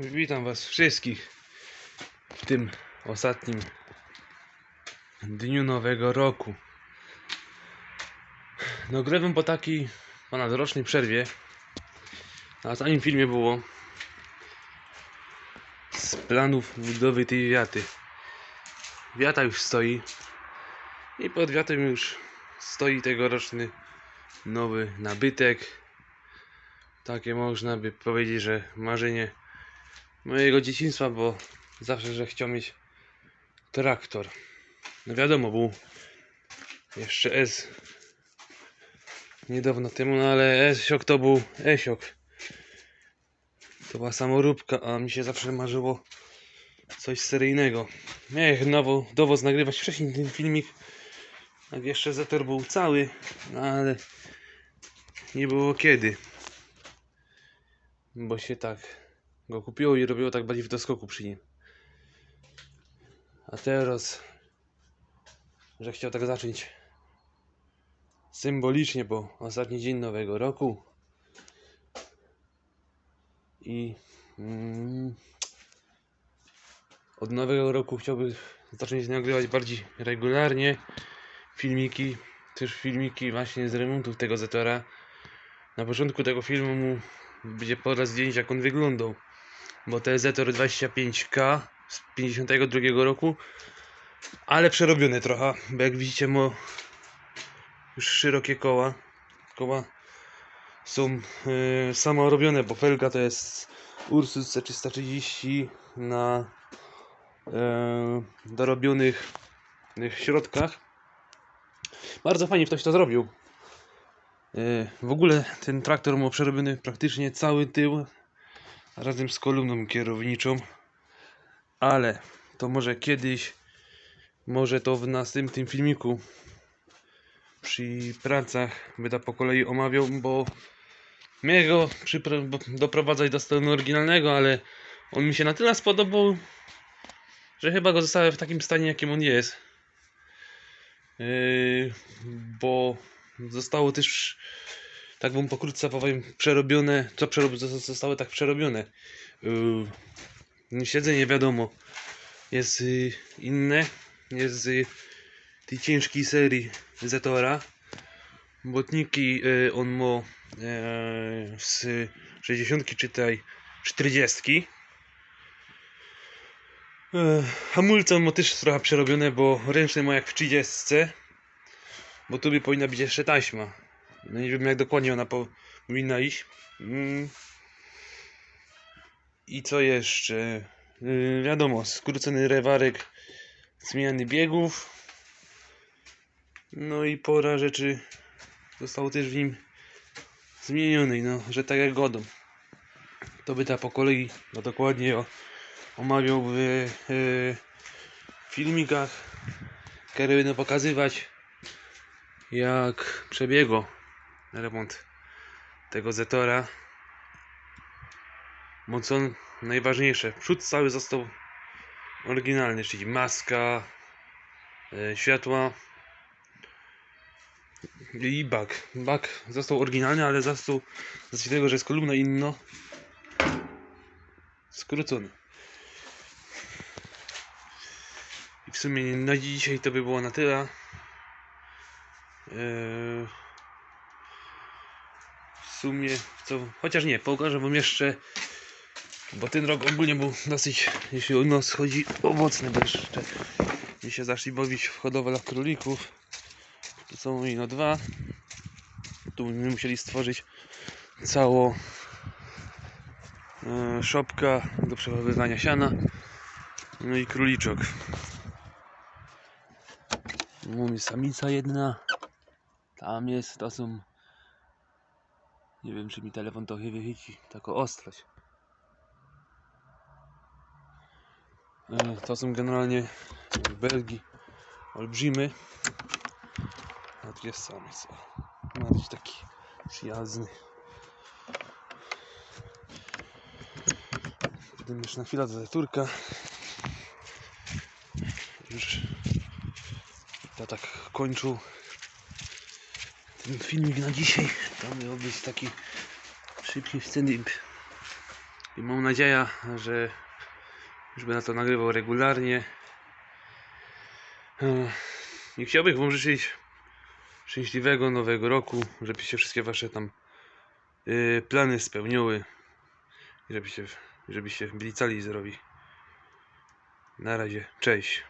Witam Was wszystkich w tym ostatnim dniu nowego roku. Nagrywam po takiej ponadrocznej przerwie. Na ostatnim filmie było z planów budowy tej wiaty. Wiata już stoi i pod wiatem już stoi tegoroczny nowy nabytek. Takie można by powiedzieć, że marzenie mojego dzieciństwa, bo zawsze, że chciał mieć traktor. No wiadomo, był jeszcze S niedawno temu, no ale Esiok to był Esiok. To była samoróbka, a mi się zawsze marzyło coś seryjnego. Miałem nowo dowód nagrywać wcześniej ten filmik, jak jeszcze Zetor był cały, no ale nie było kiedy. Bo się tak go kupiło i robiło tak bardziej w doskoku przy nim. A teraz, że chciał tak zacząć symbolicznie, bo ostatni dzień nowego roku i mm, od nowego roku chciałby zacząć nagrywać bardziej regularnie filmiki, też filmiki właśnie z remontów tego Zetora. Na początku tego filmu mu będzie podać zdjęć jak on wyglądał bo to jest Zetor 25K z 52 roku, ale przerobione trochę, bo jak widzicie ma już szerokie koła. Koła są yy, samorobione, bo felga to jest Ursus C330 na yy, dorobionych yy, środkach. Bardzo fajnie ktoś to zrobił. Yy, w ogóle ten traktor ma przerobiony praktycznie cały tył razem z kolumną kierowniczą, ale to może kiedyś, może to w następnym filmiku przy pracach będę po kolei omawiał, bo miałem go doprowadzać do stanu oryginalnego, ale on mi się na tyle spodobał, że chyba go zostawię w takim stanie, jakim on jest. Yy, bo zostało też tak bym pokrótce powiem, przerobione, co przerob, zostało tak przerobione. Yy, siedzenie wiadomo jest yy, inne, jest yy, tej ciężkiej serii Zetora. Botniki yy, on ma yy, z 60 czy tej 40. Yy, hamulce on ma też trochę przerobione, bo ręczne ma jak w 30. Bo tu by powinna być jeszcze taśma. No nie wiem jak dokładnie ona powinna iść. Mm. I co jeszcze? Yy, wiadomo, skrócony rewarek zmiany biegów. No i pora rzeczy zostało też w nim zmienionej, no, że tak jak godą. To by ta po kolei no, dokładnie o, omawiał w yy, filmikach, które będą pokazywać jak przebiegło remont tego Zetora. Bo co najważniejsze, przód cały został oryginalny, czyli maska, e, światła i bak. Bak został oryginalny, ale został z tego, że jest kolumna inno skrócony. I w sumie na dzisiaj to by było na tyle. W sumie, co, chociaż nie, pokażę wam jeszcze, bo ten rok ogólnie był dosyć, jeśli o nas chodzi, owocny, bo jeszcze się zaszli bawić w hodowlach królików. Tu są ino dwa. Tu my musieli stworzyć całą e, szopka do przechowywania siana. No i króliczok. Mamy samica jedna. Tam jest, to są nie wiem, czy mi telefon trochę wychyci. Taką ostrość. E, To są generalnie w Belgii olbrzymy. A tu jest samiec. Ma być taki przyjazny. Potem już na chwilę do turka. Już ja tak kończył ten filmik na dzisiaj. To miał być taki szybki wstęp I mam nadzieję, że już będę to nagrywał regularnie. E, I chciałbym Wam życzyć szczęśliwego nowego roku, żebyście wszystkie Wasze tam y, plany spełniły żebyście, żebyście byli cali i zdrowi. Na razie, cześć.